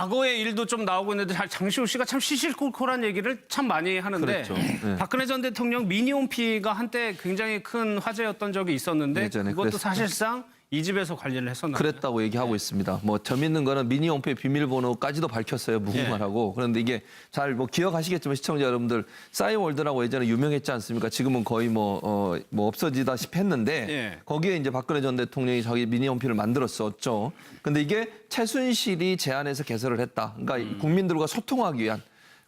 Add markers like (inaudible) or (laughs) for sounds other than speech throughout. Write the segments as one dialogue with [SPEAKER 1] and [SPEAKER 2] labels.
[SPEAKER 1] 과거의 일도 좀 나오고 있는데 잘- 장시호 씨가 참 시시콜콜한 얘기를 참 많이 하는데
[SPEAKER 2] 그랬죠. 네.
[SPEAKER 1] 박근혜 전 대통령 미니홈피가 한때 굉장히 큰 화제였던 적이 있었는데 그것도
[SPEAKER 2] 그랬-
[SPEAKER 1] 사실상 이 집에서 관리를 했었나요?
[SPEAKER 2] 그랬다고 얘기하고 있습니다. 뭐 재밌는 거는 미니 홈페이 비밀번호까지도 밝혔어요. 무궁화라고. 그런데 이게 잘 뭐 기억하시겠지만 시청자 여러분들 싸이월드라고 예전에 유명했지 않습니까? 지금은 거의 뭐, 어, 뭐 없어지다시피 했는데
[SPEAKER 1] 예.
[SPEAKER 2] 거기에 이제 박근혜 전 대통령이 자기 미니 홈피를 만들었었죠. 근데 이게 최순실이 제안해서 개설을 했다. 그러니까 국민들과 소통하기 위한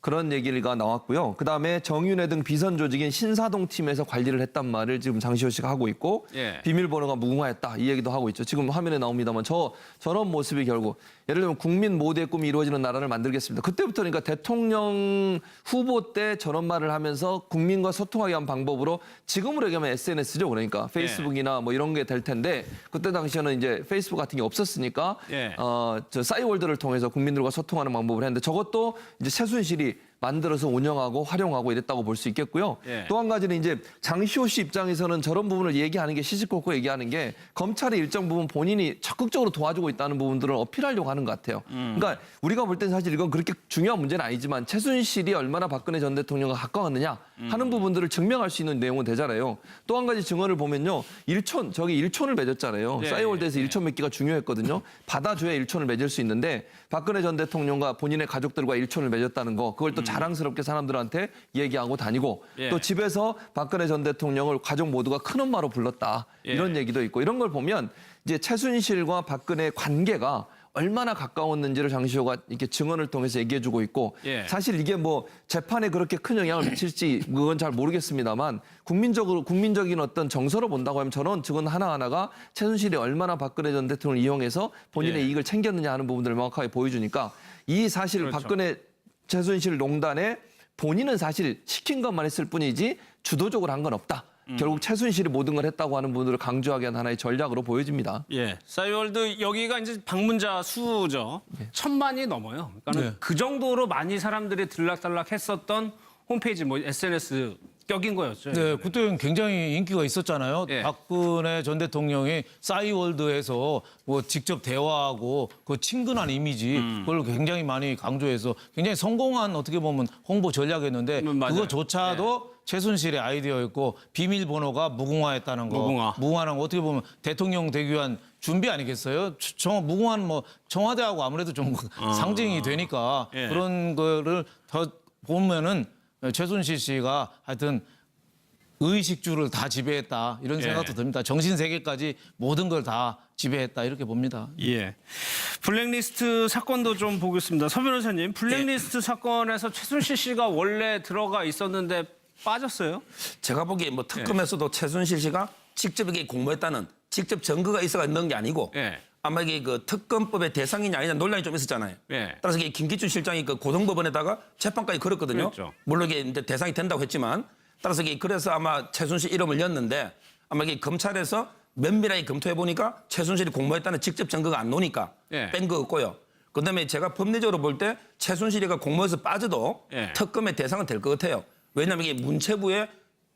[SPEAKER 2] 그런 얘기가 나왔고요. 그 다음에 정윤회 등 비선 조직인 신사동 팀에서 관리를 했단 말을 지금 장시호 씨가 하고 있고
[SPEAKER 1] 예.
[SPEAKER 2] 비밀번호가 무궁화했다 이 얘기도 하고 있죠. 지금 화면에 나옵니다만 저 저런 모습이 결국 예를 들면 국민 모두의 꿈이 이루어지는 나라를 만들겠습니다. 그때부터 그러니까 대통령 후보 때 저런 말을 하면서 국민과 소통하기 위한 방법으로 지금으로 얘기하면 SNS죠. 그러니까 페이스북이나 뭐 이런 게 될 텐데 그때 당시에는 이제 페이스북 같은 게 없었으니까
[SPEAKER 1] 예.
[SPEAKER 2] 어 저 싸이월드를 통해서 국민들과 소통하는 방법을 했는데 저것도 이제 최순실이 만들어서 운영하고 활용하고 이랬다고 볼 수 있겠고요.
[SPEAKER 1] 예.
[SPEAKER 2] 또한 가지는 이제 장시호 씨 입장에서는 저런 부분을 얘기하는 게 시시콜콜 얘기하는 게 검찰이 일정 부분 본인이 적극적으로 도와주고 있다는 부분들을 어필하려고 하는 것 같아요. 그러니까 우리가 볼땐 사실 이건 그렇게 중요한 문제는 아니지만 최순실이 얼마나 박근혜 전 대통령과 가까웠느냐 하는 부분들을 증명할 수 있는 내용은 되잖아요. 또 한 가지 증언을 보면요. 일촌 저기 일촌을 맺었잖아요.
[SPEAKER 1] 예,
[SPEAKER 2] 싸이월드에서
[SPEAKER 1] 예, 예.
[SPEAKER 2] 일촌 맺기가 중요했거든요. 받아줘야 일촌을 맺을 수 있는데 박근혜 전 대통령과 본인의 가족들과 일촌을 맺었다는 거 그걸 또 자랑스럽게 사람들한테 얘기하고 다니고
[SPEAKER 1] 음. 예.
[SPEAKER 2] 또 집에서 박근혜 전 대통령을 가족 모두가 큰 엄마로 불렀다
[SPEAKER 1] 예.
[SPEAKER 2] 이런 얘기도 있고 이런 걸 보면 이제 최순실과 박근혜의 관계가 얼마나 가까웠는지를 장시호가 이렇게 증언을 통해서 얘기해주고 있고
[SPEAKER 1] 예.
[SPEAKER 2] 사실 이게 뭐 재판에 그렇게 큰 영향을 미칠지 그건 잘 모르겠습니다만 국민적으로 국민적인 어떤 정서로 본다고 하면 저는 증언 하나 하나가 최순실이 얼마나 박근혜 전 대통령을 이용해서 본인의
[SPEAKER 1] 예.
[SPEAKER 2] 이익을 챙겼느냐 하는 부분들을 명확하게 보여주니까 이 사실
[SPEAKER 1] 그렇죠.
[SPEAKER 2] 박근혜 최순실 농단에 본인은 사실 시킨 것만 했을 뿐이지 주도적으로 한 건 없다.
[SPEAKER 1] 음.
[SPEAKER 2] 결국 최순실이 모든 걸 했다고 하는 부분들을 강조하기 위한 하나의 전략으로 보여집니다.
[SPEAKER 1] 예, 싸이월드 여기가 이제 방문자 수죠. 천만이 넘어요. 그러니까
[SPEAKER 3] 네.
[SPEAKER 1] 그 정도로 많이 사람들이 들락달락했었던 홈페이지 뭐 SNS 격인 거였죠.
[SPEAKER 3] 네, 그때는 굉장히 인기가 있었잖아요.
[SPEAKER 1] 예.
[SPEAKER 3] 박근혜 전 대통령이 싸이월드에서 뭐 직접 대화하고 그 친근한 이미지
[SPEAKER 1] 음.
[SPEAKER 3] 그걸 굉장히 많이 강조해서 굉장히 성공한 어떻게 보면 홍보 전략이었는데
[SPEAKER 1] 음, 맞아요.
[SPEAKER 3] 그거조차도 최순실의 아이디어였고 비밀번호가 무궁화했다는 거.
[SPEAKER 1] 무궁화.
[SPEAKER 3] 무궁화는 어떻게 보면 대통령 되기 위한 준비 아니겠어요? 청, 무궁화는 뭐 청와대하고 아무래도 좀 상징이 되니까
[SPEAKER 1] 예.
[SPEAKER 3] 그런 거를 더 보면은 최순실 씨가 하여튼 의식주를 다 지배했다 이런
[SPEAKER 1] 예.
[SPEAKER 3] 생각도 듭니다. 정신 세계까지 모든 걸 다 지배했다 이렇게 봅니다.
[SPEAKER 1] 예. 블랙리스트 사건도 좀 보겠습니다. 서 변호사님, 블랙리스트 사건에서 최순실 씨가 원래 들어가 있었는데 빠졌어요?
[SPEAKER 4] 제가 보기에 뭐 특검에서도 최순실 씨가 직접 이게 공모했다는 직접 증거가 있어가 있는 게 아니고
[SPEAKER 1] 예.
[SPEAKER 4] 아마 이게 그 특검법의 대상이냐 아니냐 논란이 좀 있었잖아요.
[SPEAKER 1] 예.
[SPEAKER 4] 따라서 이게 김기춘 실장이 그 고등법원에다가 재판까지 걸었거든요.
[SPEAKER 1] 그랬죠.
[SPEAKER 4] 물론 이게 이제 대상이 된다고 했지만 따라서 이게 그래서 아마 최순실 이름을 였는데 아마 이게 검찰에서 면밀하게 검토해 보니까 최순실이 공모했다는 직접 증거가 안 나오니까
[SPEAKER 1] 예.
[SPEAKER 4] 뺀거 없고요. 그다음에 제가 법리적으로 볼 때 최순실이가 공모에서 빠져도
[SPEAKER 1] 예.
[SPEAKER 4] 특검의 대상은 될 것 같아요. 왜냐하면 이게 문체부의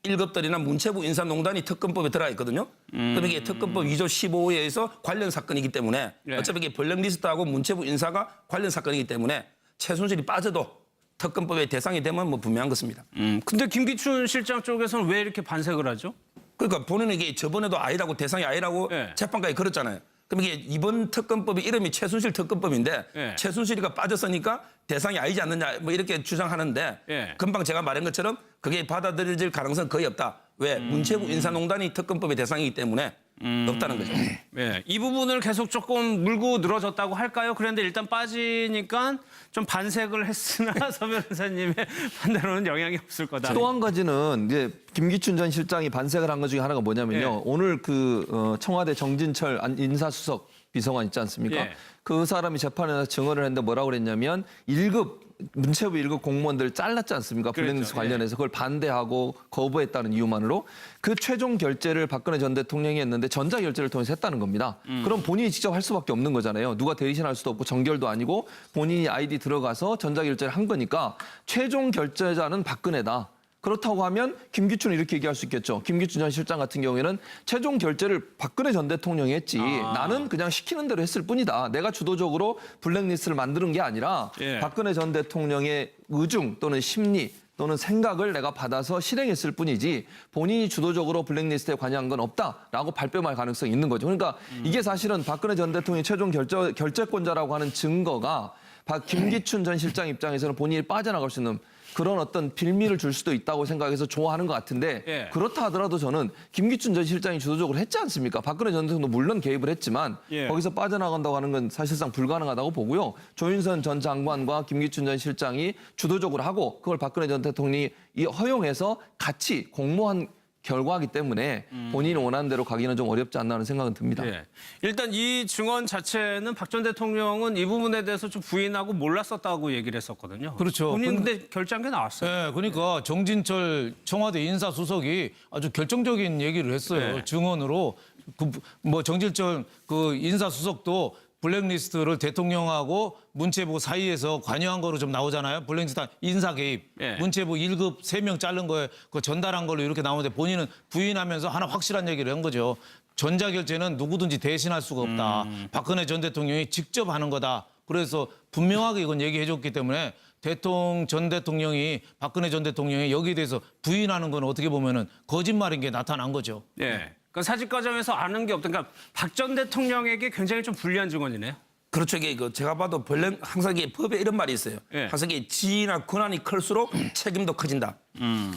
[SPEAKER 4] 일급들이나 문체부 인사농단이 특검법에 들어가 있거든요. 그럼 이게 특검법 2조 15호에 의해서 관련 사건이기 때문에
[SPEAKER 1] 예.
[SPEAKER 4] 어차피 이게 블랙리스트하고 문체부 인사가 관련 사건이기 때문에 최순실이 빠져도 특검법의 대상이 되면 뭐 분명한 것입니다.
[SPEAKER 1] 음. 근데 김기춘 실장 쪽에서는 왜 이렇게 반색을 하죠?
[SPEAKER 4] 그러니까 본인은 이게 저번에도 아니라고 대상이 아니라고
[SPEAKER 1] 예.
[SPEAKER 4] 재판까지 걸었잖아요. 그럼 이게 이번 특검법이 이름이 최순실 특검법인데
[SPEAKER 1] 예.
[SPEAKER 4] 최순실이가 빠졌으니까 대상이 아니지 않느냐 뭐 이렇게 주장하는데
[SPEAKER 1] 예.
[SPEAKER 4] 금방 제가 말한 것처럼 그게 받아들여질 가능성은 거의 없다. 왜
[SPEAKER 1] 음.
[SPEAKER 4] 문체부 인사농단이 특검법의 대상이기 때문에 없다는 거죠.
[SPEAKER 1] 예, 이 부분을 계속 조금 물고 늘어졌다고 할까요? 그런데 일단 빠지니까 좀 반색을 했으나 (laughs) 서 변호사님의 판단으로는 영향이 없을 거다.
[SPEAKER 2] 또 한 가지는 이제 김기춘 전 실장이 반색을 한 것 중에 하나가 뭐냐면요.
[SPEAKER 1] 예.
[SPEAKER 2] 오늘 그 어, 청와대 정진철 안- 인사수석 비서관 있지 않습니까?
[SPEAKER 1] 예.
[SPEAKER 2] 그 사람이 재판에서 증언을 했는데 뭐라고 그랬냐면 1급 문체부 1급 공무원들을 잘랐지 않습니까?
[SPEAKER 1] 그렇죠.
[SPEAKER 2] 블랙리스트
[SPEAKER 1] 예.
[SPEAKER 2] 관련해서 그걸 반대하고 거부했다는 이유만으로 그 최종 결재를 박근혜 전 대통령이 했는데 전자 결재를 통해서 했다는 겁니다.
[SPEAKER 1] 음.
[SPEAKER 2] 그럼 본인이 직접 할 수밖에 없는 거잖아요. 누가 대리신할 수도 없고 정결도 아니고 본인이 아이디 들어가서 전자 결재를 한 거니까 최종 결재자는 박근혜다. 그렇다고 하면 김기춘은 이렇게 얘기할 수 있겠죠. 김기춘 전 실장 같은 경우에는 최종 결재를 박근혜 전 대통령이 했지.
[SPEAKER 1] 아.
[SPEAKER 2] 나는 그냥 시키는 대로 했을 뿐이다. 내가 주도적으로 블랙리스트를 만드는 게 아니라
[SPEAKER 1] 예.
[SPEAKER 2] 박근혜 전 대통령의 의중 또는 심리 또는 생각을 내가 받아서 실행했을 뿐이지 본인이 주도적으로 블랙리스트에 관여한 건 없다라고 발뺌할 가능성이 있는 거죠. 그러니까 이게 사실은 박근혜 전 대통령이 최종 결재, 결재권자라고 하는 증거가 박 김기춘 전 실장 입장에서는 본인이 빠져나갈 수 있는 그런 어떤 빌미를 줄 수도 있다고 생각해서 좋아하는 것 같은데
[SPEAKER 1] 예.
[SPEAKER 2] 그렇다 하더라도 저는 김기춘 전 실장이 주도적으로 했지 않습니까? 박근혜 전 대통령도 물론 개입을 했지만
[SPEAKER 1] 예.
[SPEAKER 2] 거기서 빠져나간다고 하는 건 사실상 불가능하다고 보고요. 조윤선 전 장관과 김기춘 전 실장이 주도적으로 하고 그걸 박근혜 전 대통령이 이 허용해서 같이 공모한 결과이기 때문에 본인이 원하는 대로 가기는 좀 어렵지 않나 하는 생각은 듭니다.
[SPEAKER 1] 음. 예. 일단 이 증언 자체는 박 전 대통령은 이 부분에 대해서 좀 부인하고 몰랐었다고 얘기를 했었거든요.
[SPEAKER 3] 그렇죠.
[SPEAKER 1] 본인
[SPEAKER 3] 근데-
[SPEAKER 1] 근데 결정한 게 나왔어요.
[SPEAKER 3] 네, 그러니까 정진철 청와대 인사수석이 아주 결정적인 얘기를 했어요.
[SPEAKER 1] 네.
[SPEAKER 3] 증언으로 그 뭐 정진철 그 인사수석도 블랙리스트를 대통령하고 문체부 사이에서 관여한 거로 좀 나오잖아요. 블랙리스트 인사 개입.
[SPEAKER 1] 예.
[SPEAKER 3] 문체부 1급 3명 자른 거에 그 전달한 걸로 이렇게 나오는데 본인은 부인하면서 하나 확실한 얘기를 한 거죠. 전자결제는 누구든지 대신할 수가 없다.
[SPEAKER 1] 음.
[SPEAKER 3] 박근혜 전 대통령이 직접 하는 거다. 그래서 분명하게 이건 얘기해 줬기 때문에 대통령 전 대통령이 박근혜 전 대통령이 여기에 대해서 부인하는 건 어떻게 보면은 거짓말인 게 나타난 거죠.
[SPEAKER 1] 예. 그러니까 사직 과정에서 아는 게 없던 그러니까 박 전 대통령에게 굉장히 좀 불리한 증언이네요.
[SPEAKER 4] 그렇죠. 이게 그 제가 봐도 블랙 항상 이게 법에 이런 말이 있어요.
[SPEAKER 1] 예.
[SPEAKER 4] 항상 이게 지위나 권한이 클수록 (clears throat) 책임도 커진다.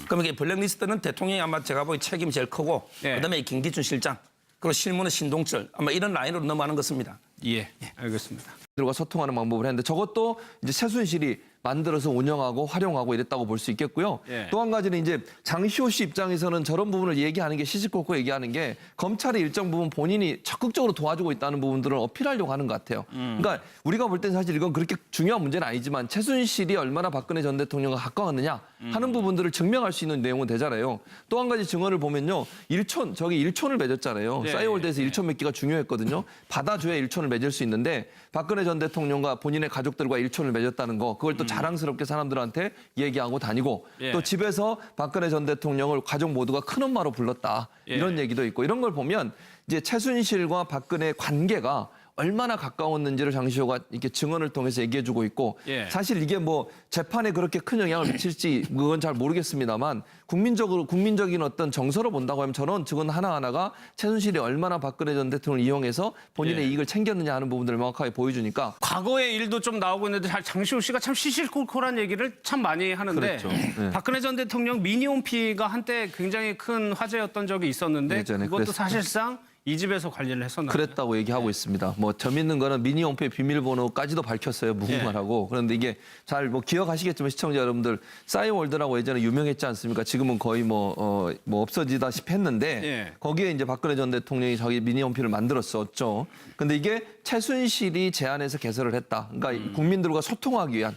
[SPEAKER 4] 그럼 이게 블랙리스트는 대통령이 아마 제가 보기 책임이 제일 크고
[SPEAKER 1] 예.
[SPEAKER 4] 그다음에 이 김기춘 실장 그리고 실무는 신동철 아마 이런 라인으로 넘어가는 것입니다.
[SPEAKER 1] 예. 알겠습니다.
[SPEAKER 2] 들과 소통하는 방법을 했는데 저것도 이제 최순실이 만들어서 운영하고 활용하고 이랬다고 볼 수 있겠고요.
[SPEAKER 1] 예.
[SPEAKER 2] 또한 가지는 이제 장시호 씨 입장에서는 저런 부분을 얘기하는 게 시시콜콜 얘기하는 게 검찰이 일정 부분 본인이 적극적으로 도와주고 있다는 부분들을 어필하려고 하는 것 같아요. 그러니까 우리가 볼 땐 사실 이건 그렇게 중요한 문제는 아니지만 최순실이 얼마나 박근혜 전 대통령과 가까웠느냐 하는 부분들을 증명할 수 있는 내용은 되잖아요. 또 한 가지 증언을 보면요. 일촌 저기 일촌을 맺었잖아요.
[SPEAKER 1] 네,
[SPEAKER 2] 싸이월드에서 일촌 맺기가 중요했거든요. 받아줘야 일촌을 맺을 수 있는데 박근혜 전 대통령과 본인의 가족들과 일촌을 맺었다는 거 그걸 또 자랑스럽게 사람들한테 얘기하고 다니고
[SPEAKER 1] 예.
[SPEAKER 2] 또 집에서 박근혜 전 대통령을 가족 모두가 큰 엄마로 불렀다
[SPEAKER 1] 예.
[SPEAKER 2] 이런 얘기도 있고 이런 걸 보면 이제 최순실과 박근혜의 관계가 얼마나 가까웠는지를 장시호가 이렇게 증언을 통해서 얘기해주고 있고
[SPEAKER 1] 예.
[SPEAKER 2] 사실 이게 뭐 재판에 그렇게 큰 영향을 미칠지 그건 잘 모르겠습니다만 국민적으로 국민적인 어떤 정서로 본다고 하면 저는 증언 하나 하나가 최순실이 얼마나 박근혜 전 대통령을 이용해서 본인의
[SPEAKER 1] 예.
[SPEAKER 2] 이익을 챙겼느냐 하는 부분들을 명확하게 보여주니까
[SPEAKER 1] 과거의 일도 좀 나오고 있는데 잘- 장시호 씨가 참 시시콜콜한 얘기를 참 많이 하는데
[SPEAKER 2] 그렇죠. 네.
[SPEAKER 1] 박근혜 전 대통령 미니홈피가 한때 굉장히 큰 화제였던 적이 있었는데 그것도
[SPEAKER 2] 그랬었죠.
[SPEAKER 1] 사실상 이 집에서 관리를 했었나 봐요.
[SPEAKER 2] 그랬다고 얘기하고 있습니다. 뭐 재밌는 거는 미니 홈페이지 비밀번호까지도 밝혔어요. 무궁화라고. 그런데 이게 잘 뭐 기억하시겠지만 시청자 여러분들 싸이월드라고 예전에 유명했지 않습니까? 지금은 거의 뭐, 어, 뭐 없어지다시피 했는데
[SPEAKER 1] 예.
[SPEAKER 2] 거기에 이제 박근혜 전 대통령이 자기 미니 홈피를 만들었었죠. 근데 이게 최순실이 제안해서 개설을 했다. 그러니까
[SPEAKER 1] 음.
[SPEAKER 2] 국민들과 소통하기 위한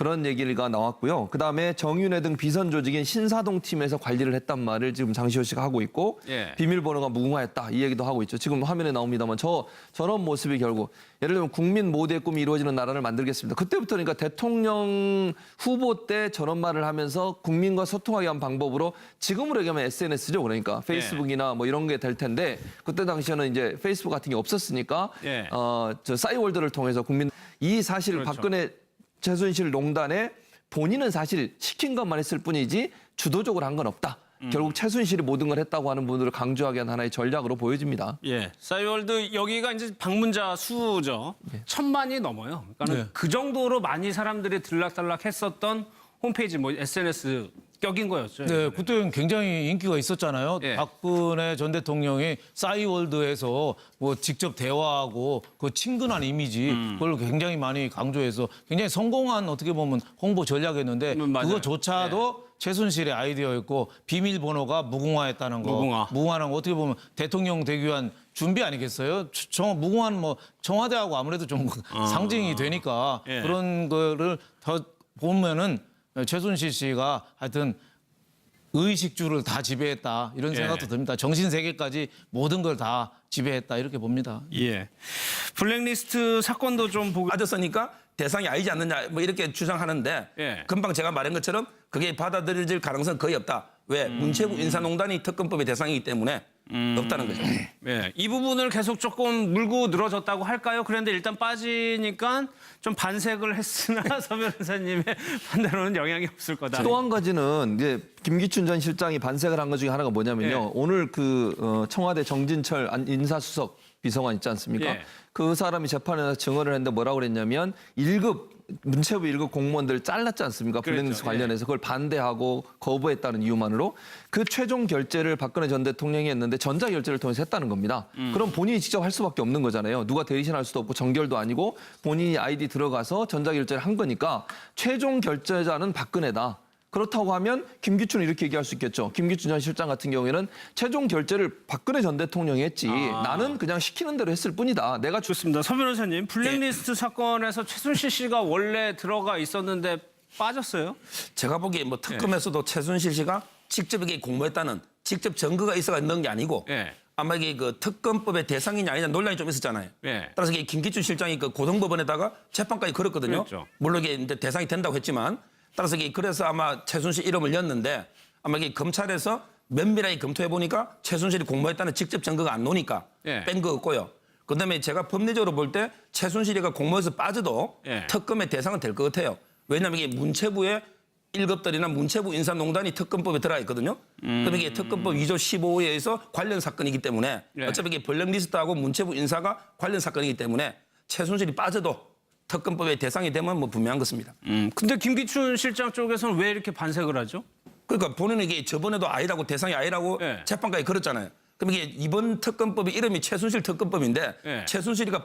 [SPEAKER 2] 그런 얘기가 나왔고요. 그 다음에 정윤회 등 비선 조직인 신사동 팀에서 관리를 했단 말을 지금 장시호 씨가 하고 있고
[SPEAKER 1] 예.
[SPEAKER 2] 비밀번호가 무궁화했다 이 얘기도 하고 있죠. 지금 화면에 나옵니다만 저 저런 모습이 결국 예를 들면 국민 모두의 꿈이 이루어지는 나라를 만들겠습니다. 그때부터 그러니까 대통령 후보 때 저런 말을 하면서 국민과 소통하기 위한 방법으로 지금으로 얘기하면 SNS죠. 그러니까 페이스북이나 뭐 이런 게 될 텐데 그때 당시에는 이제 페이스북 같은 게 없었으니까
[SPEAKER 1] 예.
[SPEAKER 2] 어저 싸이월드를 통해서 국민 이 사실
[SPEAKER 1] 그렇죠.
[SPEAKER 2] 박근혜 최순실 농단에 본인은 사실 시킨 것만 했을 뿐이지 주도적으로 한 건 없다.
[SPEAKER 1] 음.
[SPEAKER 2] 결국 최순실이 모든 걸 했다고 하는 분들을 강조하기 위한 하나의 전략으로 보여집니다.
[SPEAKER 1] 예, 싸이월드 여기가 이제 방문자 수죠. 천만이 넘어요. 그러니까
[SPEAKER 3] 네.
[SPEAKER 1] 그 정도로 많이 사람들이 들락달락 했었던 홈페이지 뭐 SNS 격인 거였죠.
[SPEAKER 3] 네, 그때는 굉장히 인기가 있었잖아요.
[SPEAKER 1] 예.
[SPEAKER 3] 박근혜 전 대통령이 싸이월드에서 뭐 직접 대화하고 그 친근한 이미지
[SPEAKER 1] 음.
[SPEAKER 3] 그걸 굉장히 많이 강조해서 굉장히 성공한 어떻게 보면 홍보 전략이었는데
[SPEAKER 1] 음, 맞아요.
[SPEAKER 3] 그거조차도 최순실의 아이디어였고 비밀번호가 무궁화했다는 거.
[SPEAKER 1] 무궁화.
[SPEAKER 3] 무궁화는 어떻게 보면 대통령 되기 위한 준비 아니겠어요? 저- 저 무궁화는 뭐 청와대하고 아무래도 좀 상징이 되니까
[SPEAKER 1] 예.
[SPEAKER 3] 그런 거를 더 보면은 최순실 씨가 하여튼 의식주를 다 지배했다 이런
[SPEAKER 1] 예.
[SPEAKER 3] 생각도 듭니다. 정신 세계까지 모든 걸 다 지배했다 이렇게 봅니다.
[SPEAKER 1] 예. 블랙리스트 사건도 좀 보고
[SPEAKER 4] 빠졌으니까 대상이 아니지 않느냐 뭐 이렇게 주장하는데
[SPEAKER 1] 예.
[SPEAKER 4] 금방 제가 말한 것처럼 그게 받아들여질 가능성은 거의 없다. 왜 문체부 인사농단이 특검법의 대상이기 때문에 없다는 거죠.
[SPEAKER 1] 예, 이 부분을 계속 조금 물고 늘어졌다고 할까요? 그런데 일단 빠지니까 좀 반색을 했으나 (laughs) 서 변호사님의 판단으로는 영향이 없을 거다.
[SPEAKER 2] 또 한 가지는 이제 김기춘 전 실장이 반색을 한 것 중에 하나가 뭐냐면요.
[SPEAKER 1] 예.
[SPEAKER 2] 오늘 그 어, 청와대 정진철 안- 인사수석 비서관 있지 않습니까?
[SPEAKER 1] 예.
[SPEAKER 2] 그 사람이 재판에서 증언을 했는데 뭐라고 그랬냐면 1급 문체부 1급 공무원들 잘랐지 않습니까?
[SPEAKER 1] 그랬죠.
[SPEAKER 2] 블랙리스트 관련해서 그걸 반대하고 거부했다는 이유만으로 그 최종 결재를 박근혜 전 대통령이 했는데 전자 결재를 통해서 했다는 겁니다.
[SPEAKER 1] 음.
[SPEAKER 2] 그럼 본인이 직접 할 수밖에 없는 거잖아요. 누가 대리신할 수도 없고 정결도 아니고 본인이 아이디 들어가서 전자 결제를 한 거니까 최종 결제자는 박근혜다. 그렇다고 하면 김기춘은 이렇게 얘기할 수 있겠죠. 김기춘 전 실장 같은 경우에는 최종 결제를 박근혜 전 대통령이 했지.
[SPEAKER 1] 아.
[SPEAKER 2] 나는 그냥 시키는 대로 했을 뿐이다. 내가 주...
[SPEAKER 1] 좋습니다. 서 변호사님, 블랙리스트 사건에서 최순실 씨가 원래 들어가 있었는데 빠졌어요?
[SPEAKER 4] 제가 보기에 뭐 특검에서도 최순실 씨가 직접 이게 공모했다는 직접 증거가 있어가 있는 게 아니고
[SPEAKER 1] 예.
[SPEAKER 4] 아마 이게 그 특검법의 대상이냐 아니냐 논란이 좀 있었잖아요.
[SPEAKER 1] 예.
[SPEAKER 4] 따라서 이게 김기춘 실장이 그 고등법원에다가 재판까지 걸었거든요.
[SPEAKER 1] 그랬죠.
[SPEAKER 4] 물론 이게 이제 대상이 된다고 했지만 따라서 그래서 아마 최순실 이름을 였는데 아마 이게 검찰에서 면밀하게 검토해 보니까 최순실이 공모했다는 직접 증거가 안 나오니까
[SPEAKER 1] 예.
[SPEAKER 4] 뺀거 없고요. 그다음에 제가 법리적으로 볼 때 최순실이가 공모에서 빠져도
[SPEAKER 1] 예.
[SPEAKER 4] 특검의 대상은 될 것 같아요. 왜냐하면 이게 문체부의 일급들이나 문체부 인사농단이 특검법에 들어가 있거든요. 그럼 이게 특검법 2조 15호에 의해서 관련 사건이기 때문에
[SPEAKER 1] 예.
[SPEAKER 4] 어차피 이게 블랙리스트하고 문체부 인사가 관련 사건이기 때문에 최순실이 빠져도 특검법의 대상이 되면 뭐 분명한 것입니다.
[SPEAKER 1] 음, 근데 김기춘 실장 쪽에서는 왜 이렇게 반색을 하죠?
[SPEAKER 4] 그러니까 본인은 이게 저번에도 아니라고 대상이 아니라고
[SPEAKER 1] 예.
[SPEAKER 4] 재판까지 걸었잖아요. 그럼 이게 이번 특검법의 이름이 최순실 특검법인데
[SPEAKER 1] 예.
[SPEAKER 4] 최순실이가